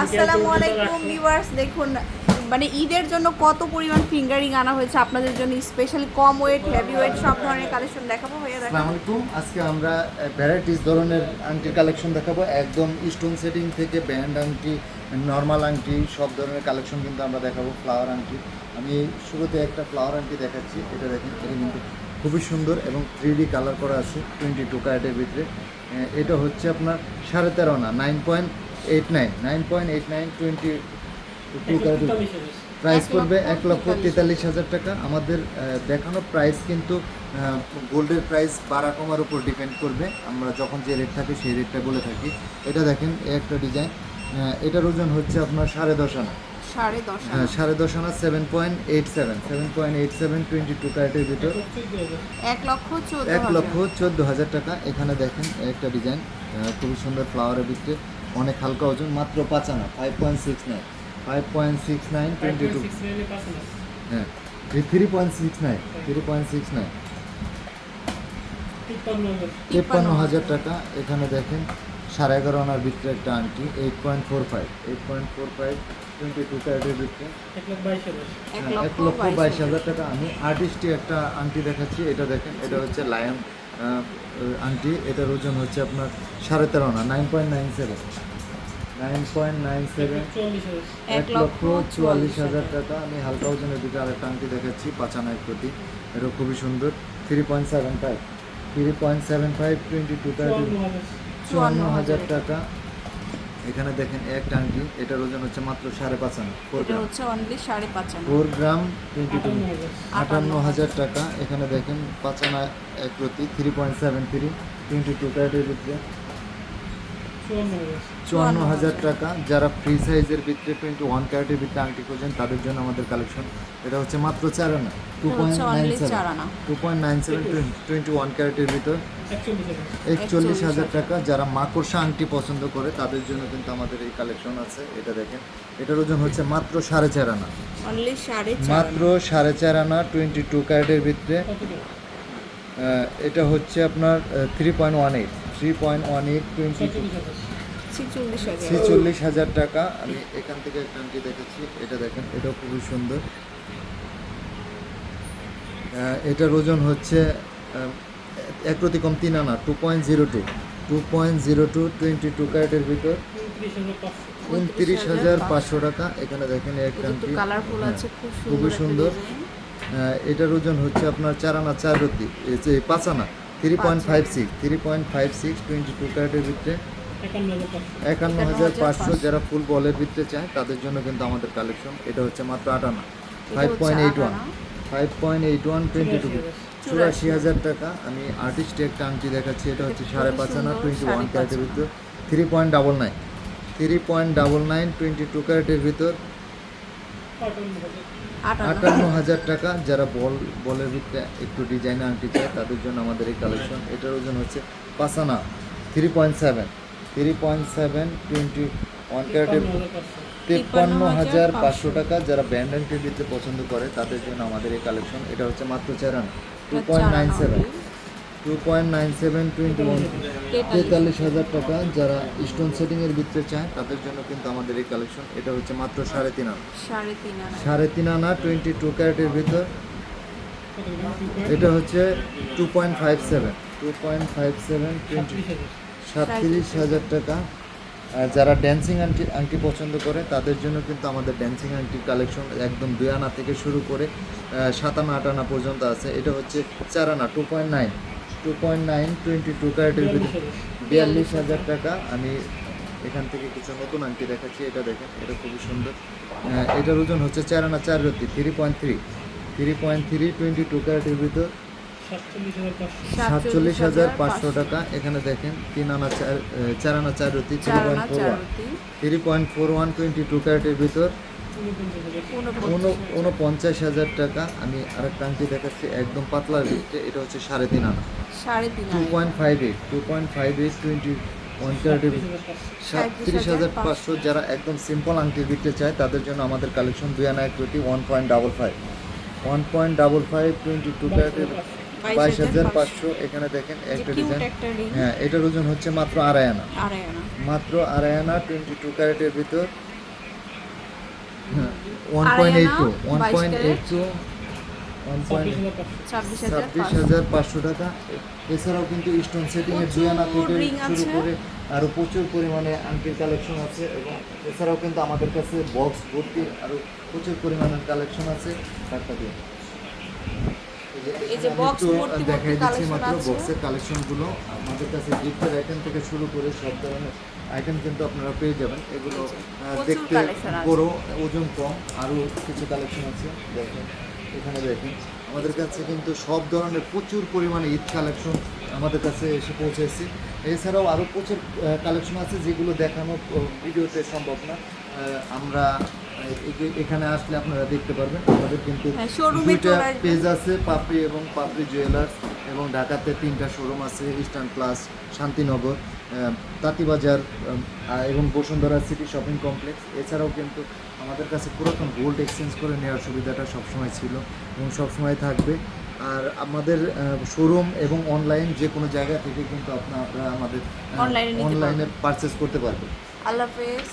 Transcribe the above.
আসসালামু আলাইকুম ভিউয়ার্স দেখুন মানে ঈদের জন্য কত পরিমাণ ফিঙ্গারিং আনা হয়েছে আপনাদের জন্য স্পেশালি কম ওয়েট হেভি ওয়েট সব ধরনের কালেকশন দেখাবো ভাইয়া আসসালামু আলাইকুম। আজকে আমরা ভ্যারাইটিস ধরনের আংটি কালেকশন দেখাবো। একদম স্টোন সেটিং থেকে ব্যান্ড আংটি নর্মাল আংটি সব ধরনের কালেকশন কিন্তু আমরা দেখাবো ফ্লাওয়ার আংটি। আমি শুরুতে একটা ফ্লাওয়ার আংটি দেখাচ্ছি এটা দেখেন এটা কিন্তু খুবই সুন্দর এবং থ্রি ডি কালার করা আছে টোয়েন্টি টু ক্যারেটের ভিতরে। এটা হচ্ছে আপনার সাড়ে তেরো না nine point eight nine nine point eight nine twenty two price পড়বে এক লক্ষ তেতাল্লিশ হাজার টাকা। আমাদের দেখানো প্রাইস কিন্তু গোল্ডের প্রাইস বাড়া কমার উপর ডিপেন্ড করবে। আমরা যখন যে রেট থাকে সেই রেটটা বলে থাকি। এটা দেখেন এ একটা ডিজাইন এটার ওজন হচ্ছে আপনার সাড়ে দশ আনা। সাড়ে দশ আনা। হ্যাঁ সাড়ে দশ আনা seven point eight seven seven point eight seven twenty two ক্যারেটের ভিতর। এক লক্ষ চোদ্দ এক লক্ষ চোদ্দ হাজার টাকা। এখানে দেখেন এ একটা ডিজাইন খুবই সুন্দর ফ্লাওয়ারের ভিতরে। অনেক হালকা ওজন মাত্র পাঁচ আনা five point six nine five point six nine twenty two হ্যাঁ three point six nine three point six nine তেপ্পান্ন হাজার। টাকা এখানে দেখেন সাড়ে এগারো আনার ভিতরে একটা আংটি eight point four five eight point four five twenty two ক্যারেটের ভিতরে এক হ্যাঁ, লক্ষ বাইশ বাইশ হাজার। টাকা। আমি আর্টিস্টই একটা আংটি দেখাচ্ছি এটা দেখেন এটা হচ্ছে লায়ন আংটি এটার ওজন হচ্ছে আপনার সাড়ে তেরো না nine point nine seven nine point nine seven এক লক্ষ চুয়াল্লিশ হাজার টাকা। আমি হালকা ওজনের দিকে আরেকটা আংটি দেখাচ্ছি পাঁচানা এক প্রতি। এটা খুবই সুন্দর। Three point seven five three point seven five twenty two thirty চুয়ান্ন হাজার টাকা। এখানে দেখেন এক টাঙ্কি এটার ওজন হচ্ছে মাত্র সাড়ে পাঁচ আনা। এটা হচ্ছে অনলি সাড়ে পাঁচ আনা। ফোর গ্রাম টোয়েন্টি টু আটান্ন হাজার টাকা। এখানে দেখেন পাঁচ আনা এক প্রতি three point seven three twenty two ক্যারেটের ভিতরে। চুয়ান্ন হাজার টাকা। যারা ফ্রি সাইজের ভিতরে টোয়েন্টি ওয়ান ক্যারেটের ভিতরে আংটি খোঁজেন তাদের জন্য আমাদের কালেকশন এটা হচ্ছে মাত্র চার আনা। Two point nine seven two point nine seven twenty one ক্যারেটের ভিতর। একচল্লিশ হাজার টাকা। যারা মাকড়সা আংটি পছন্দ করে তাদের জন্য কিন্তু আমাদের এই কালেকশন আছে। এটা দেখেন। এটার ওজন হচ্ছে মাত্র সাড়ে চার আনা। মাত্র সাড়ে চার আনা টোয়েন্টি টু ক্যারেটের ভিতরে। এটা হচ্ছে আপনার three point one eight three point one eight twenty ছিচল্লিশ হাজার। টাকা। আমি এখান থেকে একটা আংটি দেখেছি এটা দেখেন এটাও খুবই সুন্দর। এটার ওজন হচ্ছে এক প্রতি কম তিন আনা two point zero two two point zero two twenty two ক্যারেটের ভিতর। উনত্রিশ হাজার পাঁচশো টাকা। এখানে দেখেন আংটি কালারফুল হ্যাঁ, আছে খুব খুবই সুন্দর এটার ওজন হচ্ছে আপনার চার আনা চার রতি এই যে পাঁচ আনা three point five six three point five six twenty two ক্যারেটের ভিতরে একান্ন হাজার পাঁচশো যারা ফুল বলের ভিতরে চায় তাদের জন্য কিন্তু আমাদের কালেকশন এটা হচ্ছে মাত্র আট আনা five point eight one five point eight one twenty two চুরাশি হাজার। টাকা আমি আর্টিস্ট একটা আংটি দেখাচ্ছি এটা হচ্ছে সাড়ে পাঁচ আনা টোয়েন্টি ওয়ান ক্যারেটের। ভিতর three point double nine three point double nine twenty two ক্যারেটের ভিতর আটান্ন। হাজার টাকা যারা বল বলের ভিতরে একটু ডিজাইন আংটি চায় তাদের জন্য আমাদের এই কালেকশন এটার ওজন হচ্ছে পাসানা three point seven three point seven twenty one ক্যারেটের তেপ্পান্ন হাজার পাঁচশো। টাকা যারা ব্যান্ড আংটি দিতে পছন্দ করে তাদের জন্য আমাদের এই কালেকশন এটা হচ্ছে মাত্র চারান two point nine seven two point nine seven twenty one তেতাল্লিশ হাজার টাকা যারা স্টোন সেটিংয়ের ভিতরে চায় তাদের জন্য কিন্তু আমাদের এই কালেকশন এটা হচ্ছে মাত্র সাড়ে তিন আনা। সাড়ে তিন আনা। টোয়েন্টি টু ক্যারেটের ভিতর। এটা হচ্ছে two point five seven two point five seven twenty সাতত্রিশ হাজার টাকা। আর যারা ড্যান্সিং আংটি আংটি পছন্দ করে তাদের জন্য কিন্তু আমাদের ড্যান্সিং আংটি কালেকশন একদম দুই আনা থেকে শুরু করে সাত আনা আট আনা পর্যন্ত আছে। এটা হচ্ছে চার আনা two point nine two point nine twenty two ক্যারেটের ভিতরে। বিয়াল্লিশ হাজার টাকা। আমি এখান থেকে কিছু নতুন আংটি দেখাচ্ছি এটা দেখেন এটা খুবই সুন্দর। আহ, এটার ওজন হচ্ছে চার আনা চার রতি three point three three point three twenty two ক্যারেটের ভিতর। সাতচল্লিশ হাজার পাঁচশো। টাকা। এখানে দেখেন তিন আনা চার চার আনা চার রতি থ্রি চার point four one three point four one twenty two ক্যারেটের ভিতর। উনপঞ্চাশ হাজার টাকা। আমি আরেকটা আংটি দেখাচ্ছি একদম পাতলার ভিতরে এটা হচ্ছে সাড়ে তিন আনা। সাড়ে তিন two point five eight two point five eight twenty সাতত্রিশ হাজার পাঁচশো যারা একদম সিম্পল আংটি দিতে চায় তাদের জন্য আমাদের কালেকশন দুই আনা এক রুটি one point double five one point double five twenty two ক্যারেটের বাইশ হাজার পাঁচশো। এখানে দেখেন একটা ডিজাইন হ্যাঁ এটার ওজন হচ্ছে মাত্র আড়াই আনা। মাত্র আড়াই আনা টোয়েন্টি টু ক্যারেটের ভিতর। One point eight two one point eight two one point ছাব্বিশ হাজার পাঁচশো। টাকা। এছাড়াও কিন্তু স্টোন সেটিং এর দুই থেকে শুরু করে আরও প্রচুর পরিমাণে আংটির কালেকশন আছে এবং এছাড়াও কিন্তু আমাদের কাছে বক্স ভর্তি আরও প্রচুর পরিমাণের কালেকশন আছে। কার্ডটা দিয়ে। দেখাই দিচ্ছি মাত্র বক্সের কালেকশনগুলো আমাদের কাছে গিফটের আইটেম থেকে শুরু করে সব ধরনের আইটেম কিন্তু আপনারা পেয়ে যাবেন। এগুলো দেখতে collection আছে। বড় ওজন কম আরও কিছু কালেকশন আছে। দেখেন এখানে দেখেন। আমাদের কাছে কিন্তু সব ধরনের প্রচুর পরিমাণে ঈদ কালেকশন আমাদের কাছে এসে পৌঁছেছে। এছাড়াও আরও প্রচুর কালেকশন আছে যেগুলো দেখানো ভিডিওতে সম্ভব না। আমরা এখানে আসলে আপনারা দেখতে পারবেন আমাদের কিন্তু হ্যাঁ, দুইটা পেজ আছে পাপড়ি এবং পাপড়ি জুয়েলার্স এবং ঢাকাতে তিনটা শোরুম আছে ইস্টার্ন প্লাস শান্তিনগর তাঁতিবাজার এবং বসুন্ধরা সিটি শপিং কমপ্লেক্স এছাড়াও কিন্তু আমাদের কাছে পুরাতন গোল্ড এক্সচেঞ্জ করে নেওয়ার সুবিধাটা সবসময় ছিল এবং সবসময় থাকবে। আর আমাদের শোরুম এবং অনলাইন যে কোনো জায়গা থেকে কিন্তু আপনারা আমাদের অনলাইনে পারচেস করতে পারবেন। আল্লাহ হাফেজ।